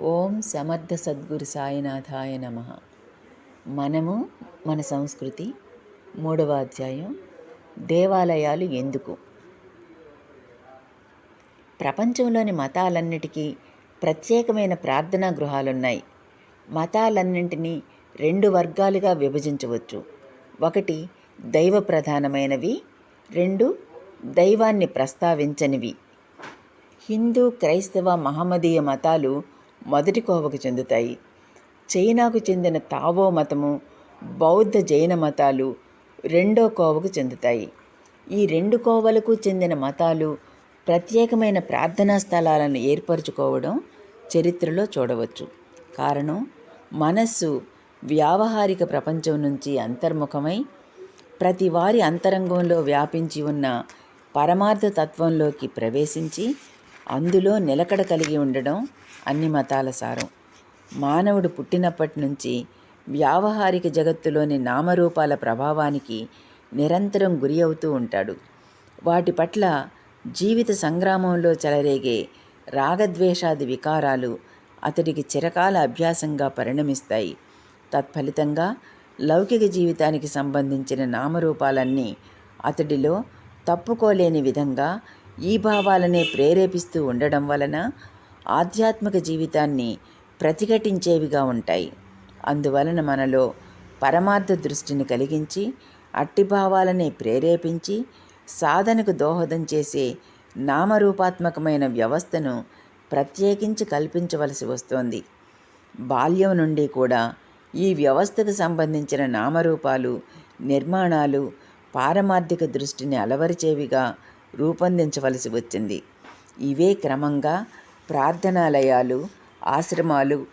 ఓం సమర్థ సద్గురు సాయినాథాయ నమ. మనము మన సంస్కృతి మూడవ అధ్యాయం దేవాలయాలు ఎందుకు? ప్రపంచంలోని మతాలన్నిటికీ ప్రత్యేకమైన ప్రార్థనా గృహాలున్నాయి. మతాలన్నింటినీ రెండు వర్గాలుగా విభజించవచ్చు. ఒకటి దైవ ప్రధానమైనవి రెండు దైవాన్ని ప్రస్తావించనివి. హిందూ క్రైస్తవ మహమ్మదీయ మతాలు మొదటి కోవకు చెందుతాయి. చైనాకు చెందిన తావో మతము బౌద్ధ జైన మతాలు రెండో కోవకు చెందుతాయి. ఈ రెండు కోవలకు చెందిన మతాలు ప్రత్యేకమైన ప్రార్థనా స్థలాలను ఏర్పరచుకోవడం చరిత్రలో చూడవచ్చు. కారణం మనస్సు వ్యావహారిక ప్రపంచం నుంచి అంతర్ముఖమై ప్రతి వారి అంతరంగంలో వ్యాపించి ఉన్న పరమార్థ తత్వంలోకి ప్రవేశించి అందులో నిలకడ కలిగి ఉండడం అన్ని మతాల సారం. మానవుడు పుట్టినప్పటి నుంచి వ్యావహారిక జగత్తులోని నామరూపాల ప్రభావానికి నిరంతరం గురి అవుతూ ఉంటాడు. వాటి పట్ల జీవిత సంగ్రామంలో చెలరేగే రాగద్వేషాది వికారాలు అతడికి చిరకాల అభ్యాసంగా పరిణమిస్తాయి. తత్ఫలితంగా లౌకిక జీవితానికి సంబంధించిన నామరూపాలన్నీ అతడిలో తప్పుకోలేని విధంగా ఈ భావాలనే ప్రేరేపిస్తూ ఉండడం వలన ఆధ్యాత్మిక జీవితాన్ని ప్రతిఘటించేవిగా ఉంటాయి. అందువలన మనలో పరమార్థ దృష్టిని కలిగించి అట్టి భావాలనే ప్రేరేపించి సాధనకు దోహదం చేసే నామరూపాత్మకమైన వ్యవస్థను ప్రత్యేకించి కల్పించవలసి వస్తోంది. బాల్యం నుండి కూడా ఈ వ్యవస్థకు సంబంధించిన నామరూపాలు నిర్మాణాలు పారమార్థిక దృష్టిని అలవరిచేవిగా రూపొందించవలసి వచ్చింది. ఇవే క్రమంగా ప్రార్థనాలయాలు ఆశ్రమాలు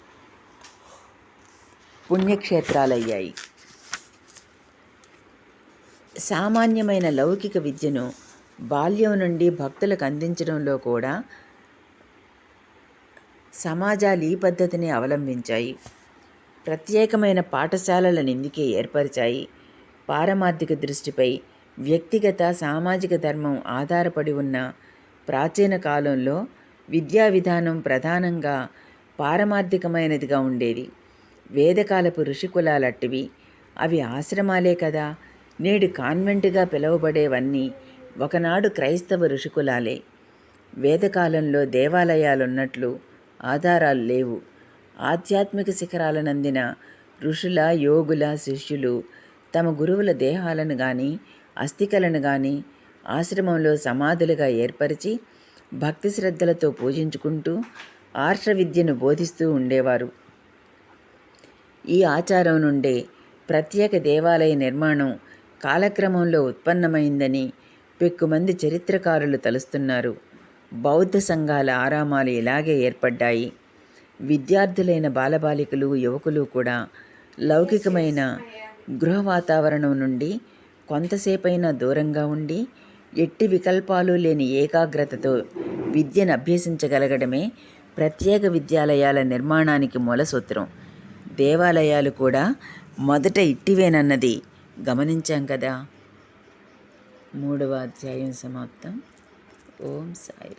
పుణ్యక్షేత్రాలయ్యాయి. సామాన్యమైన లౌకిక విద్యను బాల్యం నుండి భక్తులకు అందించడంలో కూడా సమాజాలు ఈ పద్ధతిని అవలంబించాయి. ప్రత్యేకమైన పాఠశాలలను ఇందుకే ఏర్పరిచాయి. పారమార్థిక దృష్టిపై వ్యక్తిగత సామాజిక ధర్మం ఆధారపడి ఉన్న ప్రాచీన కాలంలో విద్యా విధానం ప్రధానంగా పారమార్థికమైనదిగా ఉండేది. వేదకాలపు ఋషికులాలట్టివి అవి ఆశ్రమాలే కదా నేడు కాన్వెంట్గా పిలువబడేవన్నీ ఒకనాడు క్రైస్తవ ఋషికులాలే. వేదకాలంలో దేవాలయాలున్నట్లు ఆధారాలు లేవు. ఆధ్యాత్మిక శిఖరాలనందిన ఋషుల యోగుల శిష్యులు తమ గురువుల దేహాలను కానీ అస్థికలను కానీ ఆశ్రమంలో సమాధులుగా ఏర్పరిచి భక్తి శ్రద్ధలతో పూజించుకుంటూ ఆర్ష విద్యను బోధిస్తూ ఉండేవారు. ఈ ఆచారం నుండే ప్రత్యేక దేవాలయ నిర్మాణం కాలక్రమంలో ఉత్పన్నమైందని పెక్కుమంది చరిత్రకారులు తలుస్తున్నారు. బౌద్ధ సంఘాల ఆరామాలు ఇలాగే ఏర్పడ్డాయి. విద్యార్థులైన బాలబాలికలు యువకులు కూడా లౌకికమైన గృహ వాతావరణం నుండి కొంతసేపైనా దూరంగా ఉండి ఎట్టి వికల్పాలు లేని ఏకాగ్రతతో విద్యను అభ్యసించగలగడమే ప్రత్యేక విద్యాలయాల నిర్మాణానికి మూల సూత్రం. దేవాలయాలు కూడా మొదట ఇట్టివేనన్నది గమనించాం కదా. మూడవ అధ్యాయం సమాప్తం. ఓం సాయి.